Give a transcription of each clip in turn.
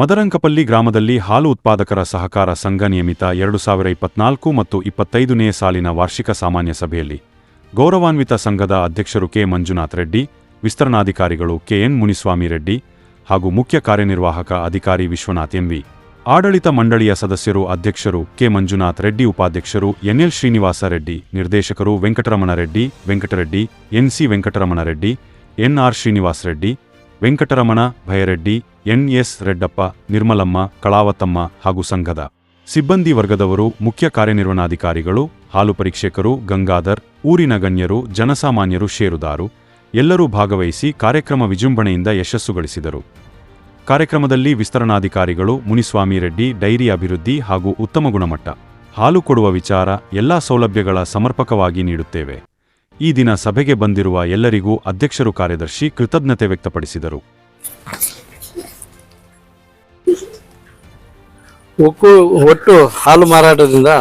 ಮದರಂಕಪಲ್ಲಿ ಗ್ರಾಮದಲ್ಲಿ ಹಾಲು ಉತ್ಪಾದಕರ ಸಹಕಾರ ಸಂಘ ನಿಯಮಿತ ಎರಡು ಸಾವಿರ ಇಪ್ಪತ್ನಾಲ್ಕು ಮತ್ತು ಇಪ್ಪತ್ತೈದನೇ ಸಾಲಿನ ವಾರ್ಷಿಕ ಸಾಮಾನ್ಯ ಸಭೆಯಲ್ಲಿ ಗೌರವಾನ್ವಿತ ಸಂಘದ ಅಧ್ಯಕ್ಷರು ಕೆ. ಮಂಜುನಾಥ್ ರೆಡ್ಡಿ, ವಿಸ್ತರಣಾಧಿಕಾರಿಗಳು ಕೆಎನ್ ಮುನಿಸ್ವಾಮಿ ರೆಡ್ಡಿ ಹಾಗೂ ಮುಖ್ಯ ಕಾರ್ಯನಿರ್ವಾಹಕ ಅಧಿಕಾರಿ ವಿಶ್ವನಾಥ್ ಎಂವಿ. ಆಡಳಿತ ಮಂಡಳಿಯ ಸದಸ್ಯರು ಅಧ್ಯಕ್ಷರು ಕೆ. ಮಂಜುನಾಥ್ ರೆಡ್ಡಿ, ಉಪಾಧ್ಯಕ್ಷರು ಎನ್ಎಲ್ ಶ್ರೀನಿವಾಸ ರೆಡ್ಡಿ, ನಿರ್ದೇಶಕರು Venkataramana Reddy, Venkatareddy N C Venkataramana Reddy N R Srinivas Reddy Venkataramana Bhayareddy N S Reddappa, Nirmalamma Kalavathamma ಹಾಗೂ ಸಂಘದ ಸಿಬ್ಬಂದಿ ವರ್ಗದವರು, ಮುಖ್ಯ ಕಾರ್ಯನಿರ್ವಹಣಾಧಿಕಾರಿಗಳು, ಹಾಲು ಪರೀಕ್ಷಕರು, ಗಂಗಾಧರ್, ಊರಿನ ಗಣ್ಯರು, ಜನಸಾಮಾನ್ಯರು ಷೇರುದಾರು ಎಲ್ಲರೂ ಭಾಗವಹಿಸಿ ಕಾರ್ಯಕ್ರಮ ವಿಜೃಂಭಣೆಯಿಂದ ಯಶಸ್ಸು ಗಳಿಸಿದರು ಕಾರ್ಯಕ್ರಮದಲ್ಲಿ ವಿಸ್ತರಣಾಧಿಕಾರಿಗಳು ಮುನಿಸ್ವಾಮಿ ರೆಡ್ಡಿ, ಡೈರಿ ಅಭಿವೃದ್ಧಿ ಹಾಗೂ ಉತ್ತಮ ಗುಣಮಟ್ಟ. ಹಾಲು ಕೊಡುವ ವಿಚಾರ ಎಲ್ಲಾ ಸೌಲಭ್ಯಗಳ ಸಮರ್ಪಕವಾಗಿ ನೀಡುತ್ತೇವೆ. ಈ ದಿನ ಸಭೆಗೆ ಬಂದಿರುವ ಎಲ್ಲರಿಗೂ ಅಧ್ಯಕ್ಷರು ಕಾರ್ಯದರ್ಶಿ ಕೃತಜ್ಞತೆ ವ್ಯಕ್ತಪಡಿಸಿದರು. ಒಕ್ಕು ಒಟ್ಟು ಹಾಲು ಮಾರಾಟದಿಂದ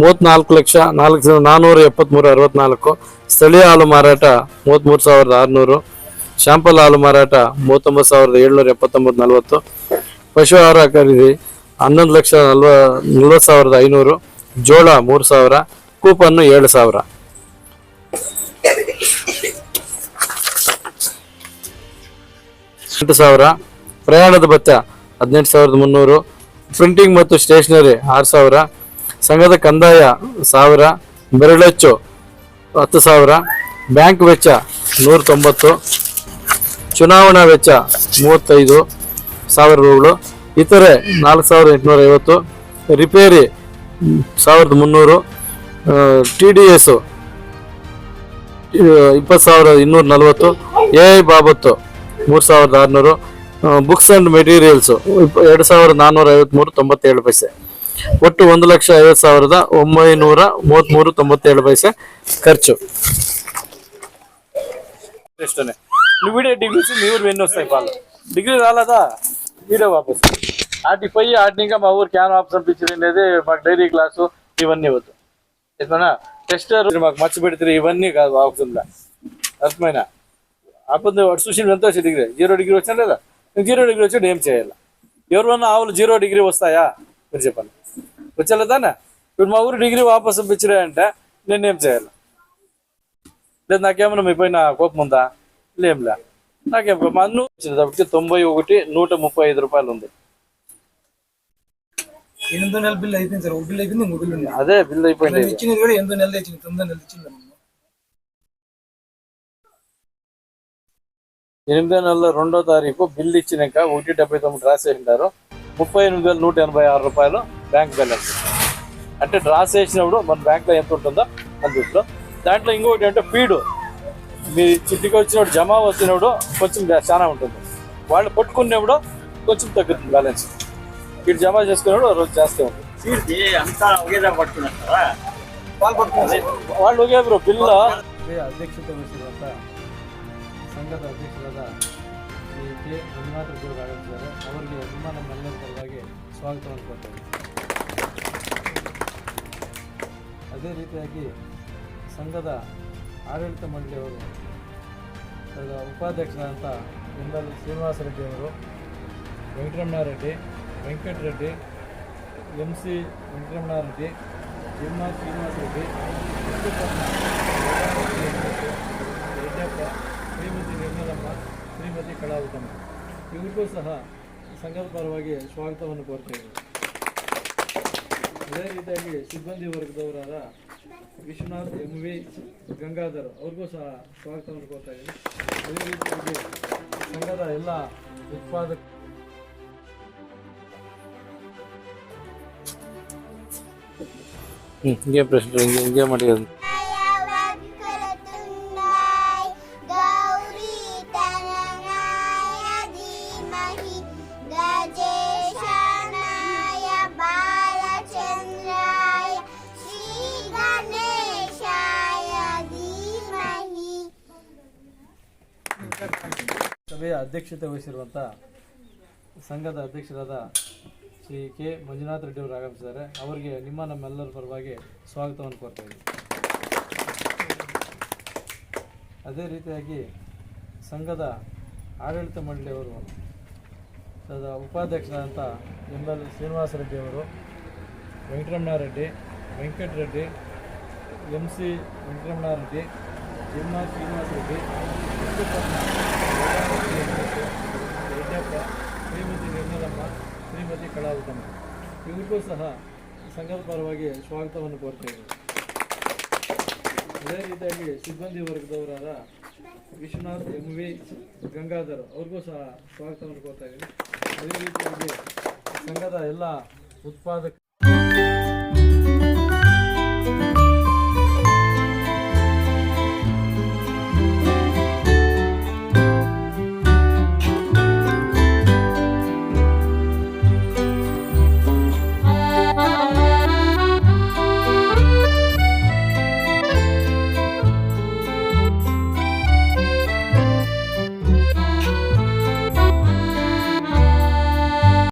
ಮೂವತ್ನಾಲ್ಕು ಲಕ್ಷ ನಾಲ್ಕು ಸಾವಿರದ ನಾನ್ನೂರ ಎಪ್ಪತ್ತ್ಮೂರು ಅರವತ್ನಾಲ್ಕು, ಸ್ಥಳೀಯ ಹಾಲು ಮಾರಾಟ ಮೂವತ್ತ್ಮೂರು ಸಾವಿರದ ಆರುನೂರು, ಶಾಂಪಲ್ ಹಾಲು ಮಾರಾಟ ಮೂವತ್ತೊಂಬತ್ತು ಸಾವಿರದ ಏಳ್ನೂರ ಎಪ್ಪತ್ತೊಂಬತ್ತು ನಲವತ್ತು, ಪಶು ಆಹಾರ ಖರೀದಿ ಹನ್ನೊಂದು ಲಕ್ಷ ನಲ್ವ ನಲ್ವತ್ತು ಸಾವಿರದ ಐನೂರು, ಜೋಳ ಮೂರು ಸಾವಿರ, ಕೂಪನ್ನು ಏಳು ಸಾವಿರ. ಎಂಟು ಸಾವಿರ, ಪ್ರಯಾಣದ ಭತ್ತ ಹದಿನೆಂಟು ಸಾವಿರದ ಮುನ್ನೂರು ಪ್ರಿಂಟಿಂಗ್ ಮತ್ತು ಸ್ಟೇಷನರಿ ಆರು ಸಾವಿರ, ಸಂಘದ ಕಂದಾಯ ಸಾವಿರ, ಬೆರಳಚ್ಚು ಹತ್ತು ಸಾವಿರ ಬ್ಯಾಂಕ್ ವೆಚ್ಚ ನೂರ ತೊಂಬತ್ತು ಚುನಾವಣಾ ವೆಚ್ಚ ಮೂವತ್ತೈದು ಸಾವಿರ ರೂಗಳು, ಇತರೆ ನಾಲ್ಕು ಸಾವಿರದ ಎಂಟುನೂರ ಐವತ್ತು ರಿಪೇರಿ ಸಾವಿರದ ಮುನ್ನೂರು ಟಿ ಡಿ ಎಸ್ಸು ಇಪ್ಪತ್ತು ಸಾವಿರದ ಇನ್ನೂರ ನಲವತ್ತು ಎ ಐ ಬಾಬತ್ತು ಮೂರು ಸಾವಿರದ ಆರುನೂರು ಬುಕ್ಸ್ ಆ್ಯಂಡ್ ಮೆಟೀರಿಯಲ್ಸು ಎರಡು ಸಾವಿರದ ನಾನ್ನೂರ ಐವತ್ತ್ಮೂರು ತೊಂಬತ್ತೇಳು ಪೈಸೆ ಒಟ್ಟು ಒಂದು ಲಕ್ಷ ಐವತ್ತು ಸಾವಿರದ ಒಂಬೈನೂರ ಮೂವತ್ತ್ಮೂರು ತೊಂಬತ್ತೇಳು ಪೈಸೆ ఖర్చు టెస్ట్నే నువ్వు వీడియో డిగ్రీస్ మీ ఊరు ఎన్ని వస్తాయి పాలు డిగ్రీ రాలేదా వీడియో వాపస్ ఆటి పోయి ఆటిని ఇంకా మా ఊరు క్యాన్ ఆప్షన్ పంపించింది మాకు డైరీ క్లాసు ఇవన్నీ వద్దు ఎట్లా టెస్టర్ మాకు మచ్చ పెడితే ఇవన్నీ కాదు ఆప్షన్లో అర్థమైనా అప్పుడు వాడు చూసి ఎంత వచ్చి డిగ్రీ. జీరో డిగ్రీ వచ్చా లేదా? జీరో డిగ్రీ వచ్చి ఏం చేయాలి? ఎవరివన్నా ఆవులు జీరో డిగ్రీ వస్తాయా? మీరు చెప్పండి. వచ్చలేదానా ఇప్పుడు మా ఊరు డిగ్రీ వాపస్ పంపించారంటే నేనేం చేయాలి? లేదు నాకేమన్నా మీ పైన కోపం ఉందా? లేంలే నాకేం అన్ను వచ్చినప్పటికి తొంభై ఒకటి నూట ముప్పై ఐదు రూపాయలు ఉంది. ఎనిమిదో నెల బిల్ అయిపోయింది సార్. ఒక బిల్ అయిపోయింది ఇంకో బిల్ ఉంది. అదే బిల్ అయిపోయింది. కూడా ఎనిమిదో నెల ఇచ్చింది. తొమ్మిదో నెల ఇచ్చింది. ఎనిమిదో నెల రెండో తారీఖు బిల్లు ఇచ్చినాక ఒకటి డెబ్బై తొమ్మిది డ్రా ఉంటారు ముప్పై ఎనిమిది వేల నూట ఎనభై ఆరు రూపాయలు బ్యాంక్ బ్యాలెన్స్. అంటే డ్రా చేసినప్పుడు మన బ్యాంక్లో ఎంత ఉంటుందో అందులో దాంట్లో ఇంకొకటి అంటే ఫీడు. మీ చిట్టికి వచ్చినప్పుడు జమ వచ్చినప్పుడు కొంచెం చాలా ఉంటుంది. వాళ్ళు పట్టుకునేప్పుడు కొంచెం తగ్గుతుంది బ్యాలెన్స్. ఫీడ్ జమా చేసుకునేప్పుడు రోజు చేస్తే ఉంటుంది. వాళ్ళు ఒకే బ్రో బిల్లు. అధ్యక్షత ಸಂಘದ ಅಧ್ಯಕ್ಷರಾದ ಶ್ರೀ ಕೆ. ಮಂಜುನಾಥ ರೆಡ್ಡಿ ಅವರು ಆಗಮಿಸಿದ್ದಾರೆ ಅವರಿಗೆ ಅಭಿಮಾನ ನಮ್ಮೆಲ್ಲರ ಪರವಾಗಿ ಸ್ವಾಗತವನ್ನು ಕೊಡ್ತೇವೆ ಅದೇ ರೀತಿಯಾಗಿ ಸಂಘದ ಆಡಳಿತ ಮಂಡಳಿಯವರು ಉಪಾಧ್ಯಕ್ಷರಾದಂಥ ಎಲ್ ಶ್ರೀನಿವಾಸ ರೆಡ್ಡಿ ಅವರು, Venkataramana Reddy, Venkata Reddy, M. C. Venkataramana Reddy, M. R. Srinivasa Reddy Reddappa Shrimati Nirmalamma, Shrimati Kalavathamma ಇವರಿಗೂ ಸಹ ಸಂಘದ ಪರವಾಗಿ ಸ್ವಾಗತವನ್ನು ಕೋರ್ತೇವೆ ಅದೇ ರೀತಿಯಾಗಿ ಸಿಬ್ಬಂದಿ ವರ್ಗದವರಾದ ವಿಶ್ವನಾಥ್, ಎಂ ವಿ ಗಂಗಾಧರ್ ಅವ್ರಿಗೂ ಸಹ ಸ್ವಾಗತವನ್ನು ಕೋರ್ತಾ ಇದ್ದೀನಿ. ಅದೇ ರೀತಿಯಾಗಿ ಸಂಘದ ಎಲ್ಲ ಉತ್ಪಾದಕ ಹ್ಞೂ ಹಿಂಗೆ ಪ್ರಶ್ನೆ, ಹಿಂಗೆ ಹಿಂಗೆ ಮಾಡಿ ಸಭೆಯ ಅಧ್ಯಕ್ಷತೆ ವಹಿಸಿರುವಂಥ ಸಂಘದ ಅಧ್ಯಕ್ಷರಾದ ಶ್ರೀ ಕೆ. ಮಂಜುನಾಥ್ ರೆಡ್ಡಿ ಅವರು ಆಗಮಿಸಿದ್ದಾರೆ. ಅವರಿಗೆ ನಿಮ್ಮ ನಮ್ಮೆಲ್ಲರ ಪರವಾಗಿ ಸ್ವಾಗತವನ್ನು ಕೋರ್ತಾ ಇದ್ದೀವಿ ಅದೇ ರೀತಿಯಾಗಿ ಸಂಘದ ಆಡಳಿತ ಮಂಡಳಿಯವರು ಉಪಾಧ್ಯಕ್ಷರಾದಂಥ ಎಂ. ಎಲ್. ಶ್ರೀನಿವಾಸ ರೆಡ್ಡಿ ಅವರು Venkataramanareddy Venkatareddy M. C. Venkataramanareddy M. R. Srinivasa Reddy Reddappa Shrimati Nirmalamma Shrimati Kalavuthamma ಇವ್ರಿಗೂ ಸಹ ಸಂಘದ ಪರವಾಗಿ ಸ್ವಾಗತವನ್ನು ಕೋರ್ತೇವೆ ಅದೇ ರೀತಿಯಾಗಿ ಸಿಬ್ಬಂದಿ ವರ್ಗದವರಾದ ವಿಶ್ವನಾಥ್, ಎಂ. ವಿ. ಗಂಗಾಧರ್ ಅವ್ರಿಗೂ ಸಹ ಸ್ವಾಗತವನ್ನು ಕೋರ್ತಾ ಇದ್ದೀನಿ. ಅದೇ ರೀತಿಯಾಗಿ ಸಂಘದ ಎಲ್ಲ ಉತ್ಪಾದಕ